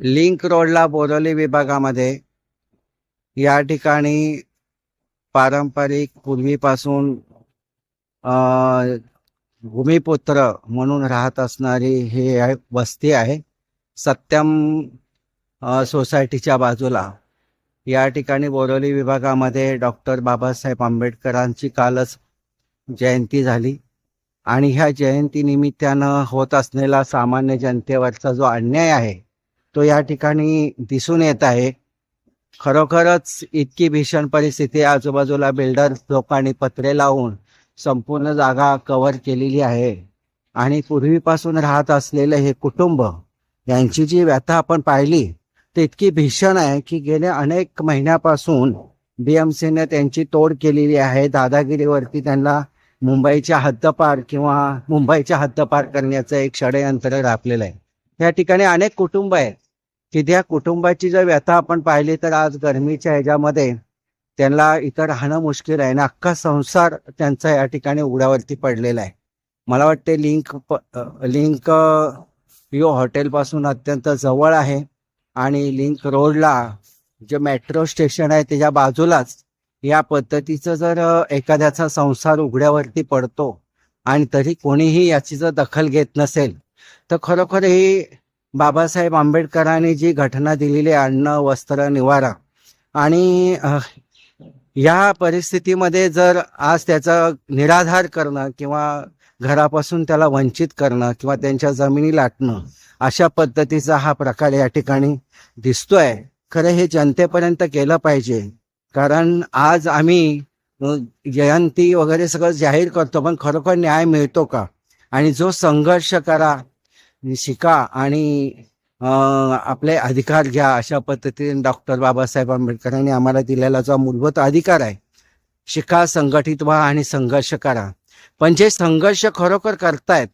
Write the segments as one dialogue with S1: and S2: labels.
S1: Link रोडला बोरवली विभागामध्ये या ठिकाणी पारंपरिक पूर्वीपासून भूमिपुत्र म्हणून राहत असणारी हे वस्ती आहे. सत्यम सोसायटीच्या बाजूला. या ठिकाणी बोरवली विभागामध्ये डॉक्टर बाबासाहेब आंबेडकरांची कालच जयंती झाली. आणि ह्या जयंतीनिमित्तानं होत असलेला सामान्य जनतेवरचा जो अन्याय आहे तो या ठिकाणी दिसून येत आहे. खरोखरच इतकी भीषण परिस्थिती आजूबाजूला बिल्डर्स लोकांनी पत्रे लावून संपूर्ण जागा कव्हर केलेली आहे. आणि पूर्वीपासून राहत असलेलं हे कुटुंब यांची जी व्यथा आपण पाहिली ती इतकी भीषण आहे की गेल्या अनेक महिन्यापासून बीएमसीने त्यांची तोड केलेली आहे. दादागिरीवरती त्यांना मुंबईच्या हद्दपार किंवा मुंबईच्या हद्दपार करण्याचं एक षडयंत्र राबलेलं आहे. या ठिकाणी अनेक कुटुंब आहेत. की त्या कुटुंबाची जर व्यथा आपण पाहिली तर आज गरमीच्या ह्याच्यामध्ये त्यांना इथं राहणं मुश्किल आहे आणि अख्खा संसार त्यांचा या ठिकाणी उघड्यावरती पडलेला आहे. मला वाटते लिंक प लिंक यो हॉटेलपासून अत्यंत जवळ आहे आणि लिंक रोडला जे मेट्रो स्टेशन आहे त्याच्या बाजूलाच या पद्धतीचं जर एखाद्याचा संसार उघड्यावरती पडतो आणि तरी कोणीही याची जर दखल घेत नसेल तर खरोखर ही बाबासाहेब आंबेडकरांनी जी घटना दिलेली आहे अन्न वस्त्र निवारा आणि या परिस्थितीमध्ये जर आज त्याचा निराधार करणं किंवा घरापासून त्याला वंचित करणं किंवा त्यांच्या जमिनी लाटणं अशा पद्धतीचा हा प्रकार या ठिकाणी दिसतोय. खरं हे जनतेपर्यंत केलं पाहिजे. कारण आज आम्ही जयंती वगैरे सगळं जाहीर करतो पण खरोखर न्याय मिळतो का? आणि जो संघर्ष करा शिका आणि आपले अधिकार घ्या अशा पद्धतीने डॉक्टर बाबासाहेब आंबेडकरांनी आम्हाला दिलेला जो मूलभूत अधिकार आहे शिका संघटित व्हा आणि संघर्ष करा. पण जे संघर्ष खरोखर करतायत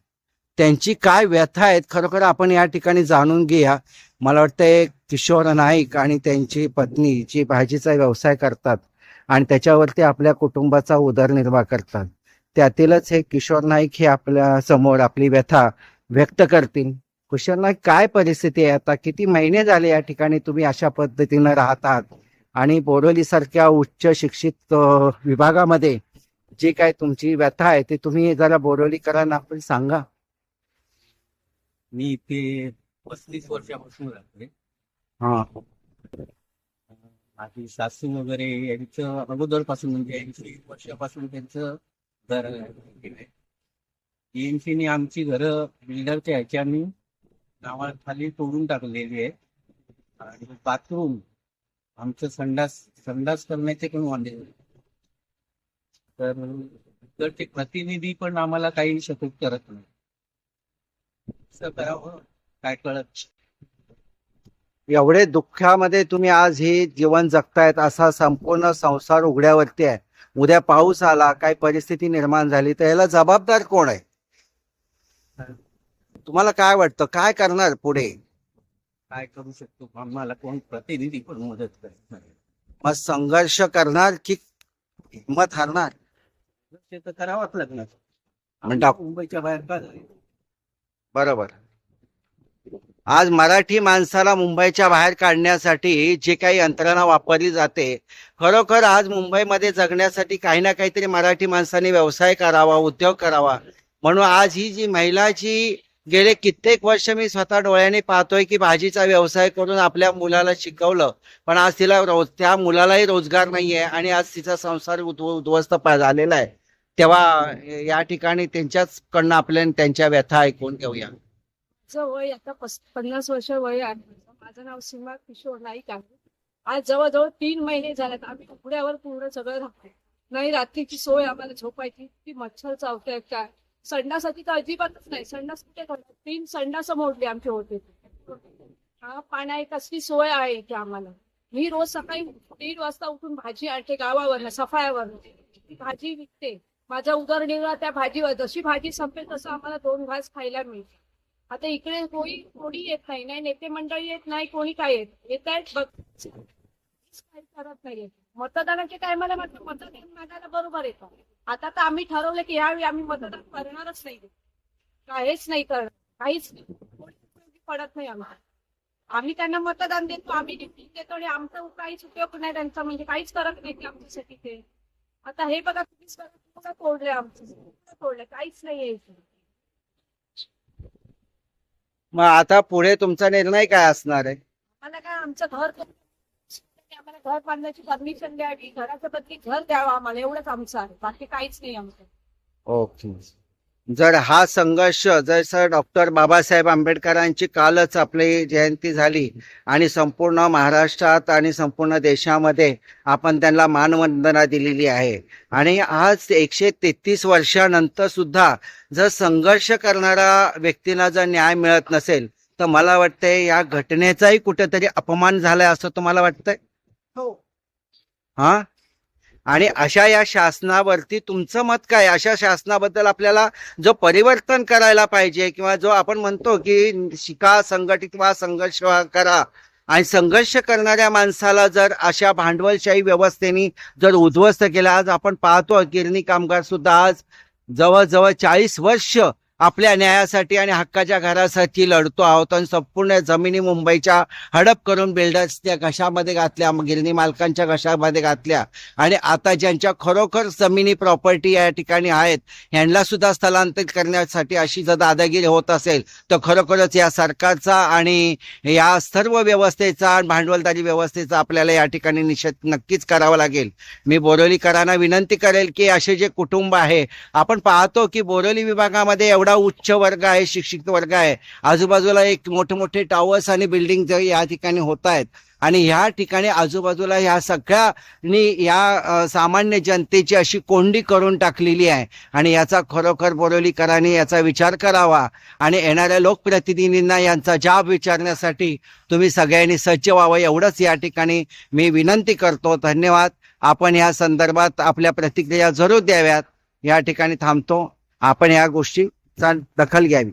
S1: त्यांची काय व्यथा आहेत खरोखर आपण या ठिकाणी जाणून घेऊया. मला वाटतं किशोर नाईक आणि त्यांची पत्नी जी भाजीचा व्यवसाय करतात आणि त्याच्यावरती आपल्या कुटुंबाचा उदरनिर्वाह करतात. त्यातीलच हे किशोर नाईक हे आपल्यासमोर आपली व्यथा व्यक्त करतील. कुशल नाईक काय परिस्थिती आहे? आता किती महिने झाले या ठिकाणी तुम्ही अशा पद्धतीनं राहतात? आणि बोरवली सारख्या उच्च शिक्षित विभागामध्ये जी काय तुमची व्यथा आहे ती तुम्ही जरा बोरवलीकरांना आपण सांगा.
S2: मी इथे पस्तीस वर्षापासून राहतोय.
S1: हा.
S2: माझी सासू वगैरे यांचं अगोदरपासून म्हणजे वर्षापासून त्यांचं घर एमसीने आमची घरं बिल्डरच्या ह्याच्यानी नावाखाली तोडून टाकलेली आहे आणि बाथरूम आमचं संडास संडास करण्याचे पण वांदे तर तर ते प्रतिनिधी पण आम्हाला काही सपोर्ट करत नाही करावं काय कळत
S1: एवढे दुःखामध्ये तुम्ही आज हे जीवन जगतायत असा संपूर्ण संसार उघड्यावरती आहे. उद्या पाऊस आला काय परिस्थिती निर्माण झाली तर याला जबाबदार कोण आहे? तुम्हाला काय वाटतं? काय करणार पुढे?
S2: काय करू शकतो? आम्हाला कोण प्रतिनिधी पण मदत करत नाही
S1: मग संघर्ष करणार की हिंमत हारणार?
S2: ते तर करावंच लागणार. मुंबईच्या बाहेर का?
S1: बरोबर. आज मराठी माणसाला मुंबईच्या बाहेर काढण्यासाठी जी काही यंत्रणा वापरली जाते खरोखर आज मुंबईमध्ये जगण्यासाठी काही ना काहीतरी मराठी माणसाने व्यवसाय करावा उद्योग करावा म्हणून आज ही जी महिला जी गेले कित्येक वर्ष मी स्वतः डोळ्याने पाहतोय की भाजीचा व्यवसाय करून आपल्या मुलाला शिकवलं. पण आज तिला रोज त्या मुलालाही रोजगार नाहीये आणि आज तिचा संसार उद्ध्वस्त झालेला आहे. तेव्हा या ठिकाणी त्यांच्याच कडनं आपल्या त्यांच्या व्यथा ऐकून घेऊया.
S3: माझं वय आता पन्नास वर्ष वय आहे. माझं नाव सीमा किशोर नाईक आहे. आज जवळजवळ तीन महिने झालेत. आम्ही उघड्यावर पूर्ण सगळं राहतो नाही रात्रीची सोय आम्हाला झोपायची ती मच्छर चावताय काय? संडासाची तर अजिबातच नाही. संडास कुठे करतात तीन संडास मोडली आमचे होते. हा पाण्या कसली सोय आहे इथे आम्हाला. मी रोज सकाळी तीन वाजता उठून भाजी आणते गावावर सफायावर भाजी विकते. माझा उदरनिर्वाह त्या भाजीवर. जशी भाजी संपेल तसं आम्हाला दोन घास खायला मिळते. आता इकडे कोणी कोणी येत नाही. नाही नेते मंडळी येत नाही कोणी काय येत. येत आहेत बघ. काही करत नाहीये. मतदानाच्या टायमाला मात्र मतदान मागायला बरोबर येतं. आता तर आम्ही ठरवलं की यावेळी आम्ही मतदान करणारच नाही. काहीच नाही करणार. काहीच नाही. पडत नाही आम्हाला. आम्ही त्यांना मतदान देतो आम्ही देतो आणि आमचा काहीच उपयोग नाही त्यांचा. म्हणजे काहीच करत नाही आमच्यासाठी ते. आता हे बघा तुम्हीच बघा बघा तोडले आमचं. तोडले काहीच नाही
S1: मग आता पुढे तुमचा निर्णय काय असणार आहे?
S3: आम्हाला काय आमचं घर आम्हाला घर बांधण्याची परमिशन द्यावी घराचं बदली घर द्यावं आम्हाला एवढंच आमचं आहे. बाकी काहीच नाही आमचं.
S1: ओके. जर हा संघर्ष जसं डॉक्टर बाबासाहेब आंबेडकरांची कालच आपली जयंती झाली आणि संपूर्ण महाराष्ट्रात आणि संपूर्ण देशामध्ये आपण त्यांना मानवंदना दिलेली आहे आणि आज एकशे तेहतीस वर्षानंतर सुद्धा जर संघर्ष करणाऱ्या व्यक्तीला जर न्याय मिळत नसेल तर मला वाटतंय या घटनेचाही कुठेतरी अपमान झालाय असं तुम्हाला वाटतंय?
S3: हो.
S1: हा? आणि अशा या शासनावरती तुमचं मत काय? अशा शासनाबद्दल आपल्याला जो परिवर्तन करायला पाहिजे किंवा जो आपण म्हणतो की शिका संघटित व्हा संघर्ष करा आणि संघर्ष करणाऱ्या माणसाला जर अशा भांडवलशाही व्यवस्थेने जर उद्ध्वस्त केला आज आपण पाहतो गिरणी कामगार सुद्धा आज जवळजवळ चाळीस वर्ष आपल्या न्यायासाठी आणि हक्काच्या घरासाठी लढतो आहोत आणि संपूर्ण जमिनी मुंबईच्या हडप करून बिल्डर्सच्या घशामध्ये घातल्या गिरणी मालकांच्या घशामध्ये घातल्या. आणि आता ज्यांच्या खरोखर जमिनी प्रॉपर्टी या ठिकाणी आहेत यांना सुद्धा स्थलांतरित करण्यासाठी अशी जर दादागिरी होत असेल तर खरोखरच या सरकारचा आणि या सर्व व्यवस्थेचा आणि भांडवलदारी व्यवस्थेचा आपल्याला या ठिकाणी निषेध नक्कीच करावा लागेल. मी बोरोलीकरांना विनंती करेल की असे जे कुटुंब आहे आपण पाहतो की बोरोली विभागामध्ये एवढा उच्च वर्ग आहे शिक्षित वर्ग आहे. आजूबाजूला एक मोठे मोठे टॉवर्स आणि बिल्डिंग या ठिकाणी होत आहेत आणि ह्या ठिकाणी आजूबाजूला ह्या सगळ्यांनी या सामान्य जनतेची अशी कोंडी करून टाकलेली आहे. आणि याचा खरोखर बोरोलीकरांनी याचा विचार करावा आणि येणाऱ्या लोकप्रतिनिधींना यांचा जाब विचारण्यासाठी तुम्ही सगळ्यांनी सज्ज व्हावं एवढंच या ठिकाणी मी विनंती करतो. धन्यवाद. आपण या संदर्भात आपल्या प्रतिक्रिया जरूर द्याव्यात. या ठिकाणी थांबतो. आपण या गोष्टी दखल घ्यावी.